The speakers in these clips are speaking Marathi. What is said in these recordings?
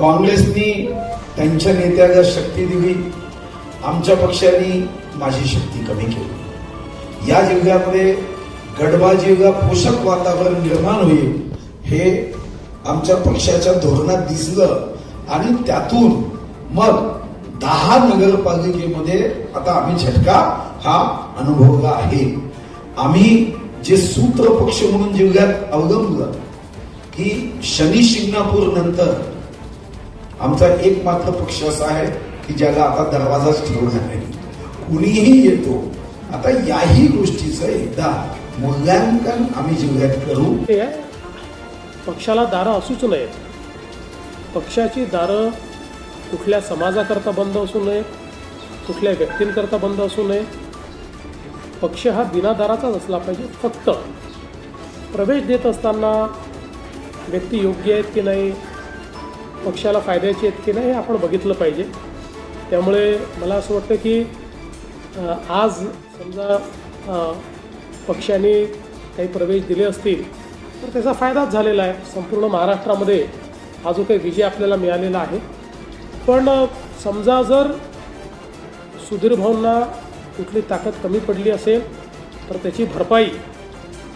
काँग्रेसनी त्यांच्या नेत्याला शक्ती दिली आमच्या पक्षाने माझी शक्ती कमी केली. या जिल्ह्यामध्ये गडबाजीला पोषक वातावरण निर्माण होईल हे आमच्या पक्षाच्या धोरणात दिसलं आणि त्यातून मग दहा नगरपालिकेमध्ये आता आम्ही झटका हा अनुभवला आहे. आम्ही जे सूत्र पक्ष म्हणून जिल्ह्यात अवलंबलं की शनी शिंगणापूर नंतर आमचा एक मात्र पक्ष असा आहे की ज्याला आता दरवाजाच ठेवला नाही. कुणीही येतो आता याही गोष्टीचं एकदा मूल्यांकन आम्ही जिल्ह्यात करू. ते पक्षाला दारं असूच नयेत. पक्षाची दारं कुठल्या समाजाकरता बंद असू नये कुठल्या व्यक्तींकरता बंद असू नये पक्ष हा बिना दाराचाच असला पाहिजे फक्त. प्रवेश देत असताना व्यक्ती योग्य आहेत की नाही पक्षाला फायद्याची आहेत की नाही हे आपण बघितलं पाहिजे. त्यामुळे मला असं वाटतं की आज समजा पक्षाने काही प्रवेश दिले असतील तर त्याचा फायदाच झालेला आहे. संपूर्ण महाराष्ट्रामध्ये हा जो काही विजय आपल्याला मिळालेला आहे. पण समजा जर सुधीर भाऊंना कुठली ताकद कमी पडली असेल तर त्याची भरपाई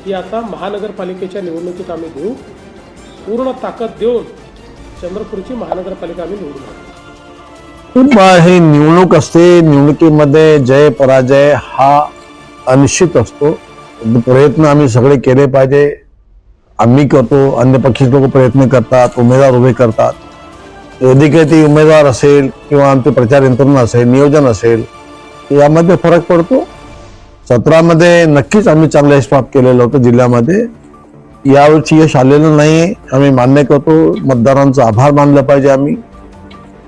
ही आता महानगरपालिकेच्या निवडणुकीत आम्ही घेऊ पूर्ण ताकद देऊन चंद्रपूरची महानगरपालिका आम्ही निवडून हे निवडणूक असते निवडणुकीमध्ये जय पराजय हा अनिश्चित असतो. प्रयत्न आम्ही सगळे केले पाहिजे. आम्ही करतो अन्य पक्षी लोक प्रयत्न करतात उमेदवार उभे करतात. यदि काही ती उमेदवार असेल किंवा आमचे प्रचार यंत्रणा असेल नियोजन असेल यामध्ये फरक पडतो. सतरामध्ये नक्कीच आम्ही चांगलं यश प्राप्त केलेलं होतं जिल्ह्यामध्ये. यावर्षी यश आलेलं नाही आम्ही मान्य करतो. मतदारांचा आभार मानला पाहिजे आम्ही.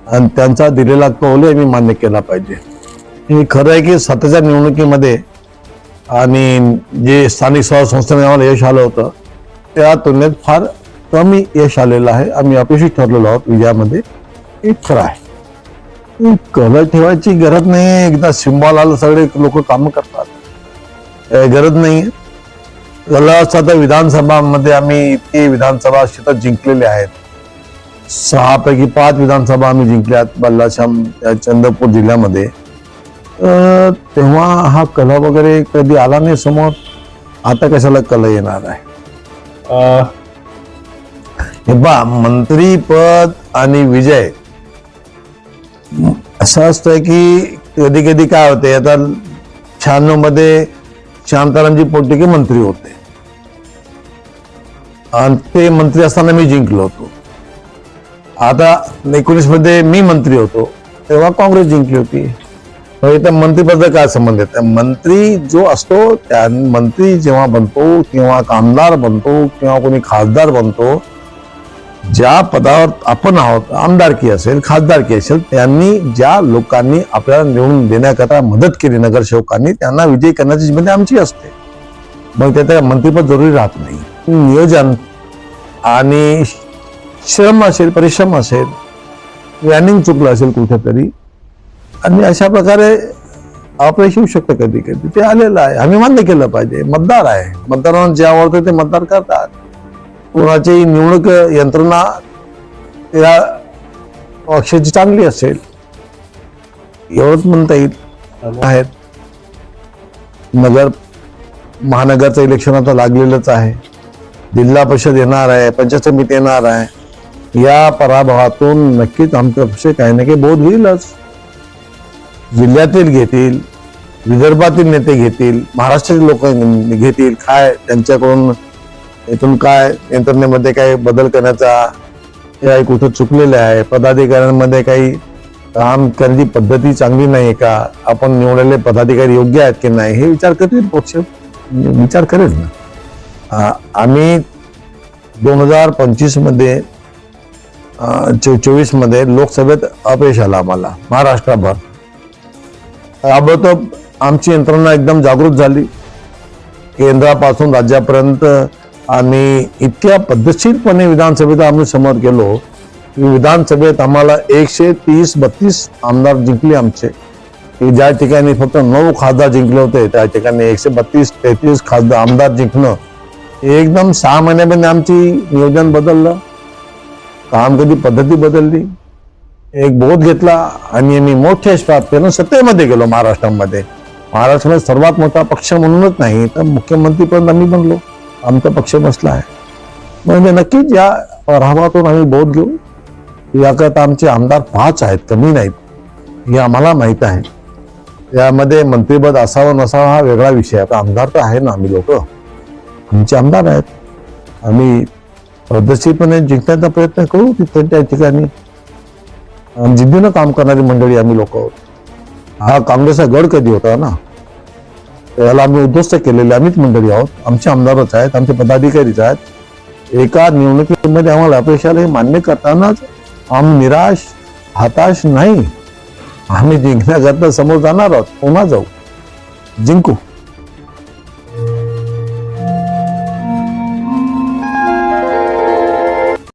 आणि त्यांचा दिलेला कौल आम्ही मान्य केला पाहिजे. हे खरं आहे की सत्ताच्या निवडणुकीमध्ये आणि जे स्थानिक स्वराज्य संस्थेने आम्हाला यश आलं होतं त्या तुलनेत फार कमी यश आलेलं आहे. आम्ही अपेक्षित ठरलेलो आहोत विजयामध्ये. हे खरं आहे. कलर ठेवायची गरज नाही आहे एकदा सिम्बॉल आलं सगळे लोक कामं करतात. काही गरज नाही आहे कलर आता विधानसभामध्ये आम्ही इतके विधानसभा क्षेत्रात जिंकलेले आहेत. सहा पैकी पाच विधानसभा आम्ही जिंकल्यात बल्लाश्याम या चंद्रपूर जिल्ह्यामध्ये. तेव्हा हा कला वगैरे कधी आला नाही समोर? आता कशाला कला येणार आहे? हे बा मंत्रीपद आणि विजय. असं असतंय की कधी कधी काय होते आता शहाण्णवमध्ये शांतारामजी पोटेके मंत्री होते। आणि ते मंत्री असताना मी जिंकलो होतो। आता एकोणीसमध्ये मी मंत्री होतो तेव्हा काँग्रेस जिंकली होती। मग इथं मंत्रीपद काय संबंध आहे? मंत्री जो असतो त्या मंत्री जेव्हा बनतो किंवा कामदार बनतो किंवा कोणी खासदार बनतो ज्या पदावर आपण आहोत आमदारकी असेल खासदारकी असेल त्यांनी ज्या लोकांनी आपल्याला निवडून देण्याकरता मदत केली नगरसेवकांनी त्यांना विजयी करण्याची जिम्मेदारी आमची असते. मग त्यात मंत्रिपद जरुरी राहत नाही. नियोजन आणि श्रम असेल परिश्रम असेल प्लॅनिंग चुकलं असेल कुठेतरी आणि अशा प्रकारे अपयश येऊ शकतं कधी कधी ते आलेलं आहे. आम्ही मान्य केलं पाहिजे. मतदार आहे. मतदारांना जे आवडतं ते मतदार करतात. कोणाची निवडणूक यंत्रणा या पक्षाची चांगली असेल एवढंच म्हणता येईल. आहेत. नगर महानगरचं इलेक्शन आता लागलेलंच आहे. जिल्हा परिषद येणार आहे पंचायत समिती येणार आहे. या पराभवातून नक्कीच आमच्या पक्ष काही ना काही बोध होईलच. जिल्ह्यातील घेतील विदर्भातील नेते घेतील महाराष्ट्रातील लोक घेतील काय त्यांच्याकडून इथून काय यंत्रणेमध्ये काही बदल करण्याचा काही कुठं चुकलेलं आहे? पदाधिकाऱ्यांमध्ये काही काम करण्याची पद्धती चांगली नाही का? आपण निवडलेले पदाधिकारी योग्य आहेत की नाही? हे विचार करतील पक्ष. विचार करेल ना. आम्ही दोन हजार पंचवीसमध्ये चो चोवीसमध्ये लोकसभेत अपयश आलं आम्हाला महाराष्ट्राभर. ताबडतोब आमची यंत्रणा एकदम जागृत झाली. केंद्रापासून राज्यापर्यंत आणि इतक्या पद्धतशीरपणे विधानसभेत आम्ही समोर गेलो की विधानसभेत आम्हाला एकशे तीस बत्तीस आमदार जिंकले आमचे. की ज्या ठिकाणी फक्त नऊ खासदार जिंकले होते त्या ठिकाणी एकशे बत्तीस तेहतीस खासदार आमदार जिंकणं एकदम सहा महिन्यामध्ये आमची नियोजन बदललं. काम कधी पद्धती बदलली. एक बोध घेतला आणि आम्ही मोठे प्राप्त केलं सत्तेमध्ये गेलो महाराष्ट्रामध्ये. महाराष्ट्रामध्ये सर्वात मोठा पक्ष म्हणूनच नाही तर मुख्यमंत्री पण आम्ही बनलो. आमचा पक्ष बसला आहे. म्हणजे नक्कीच या पराभवातून आम्ही बोध घेऊ. याकरता आमचे आमदार पाच आहेत कमी नाहीत. हे आम्हाला माहीत आहे. यामध्ये मंत्रिपद असावं नसावं हा वेगळा विषय आहे. आता आमदार तर आहे ना आम्ही लोक. आमचे आमदार आहेत. आम्ही पद्धतशीरपणे जिंकण्याचा प्रयत्न करू तिथे त्या ठिकाणी. आणि जिद्दीनं काम करणारी मंडळी आम्ही लोक आहोत. हा काँग्रेसचा गड कधी होता ना? याला आम्ही उद्ध्वस्त केलेले आम्हीच मंडळी आहोत. आमचे आमदारच आहेत आमचे पदाधिकारीच आहेत. एका निवडणुकीमध्ये आम्हाला अपयशाला हे मान्य करतानाच आम्ही निराश हताश नाही. आम्ही जिंकण्याकरता समोर जाणार आहोत. पुन्हा जाऊ. जिंकू.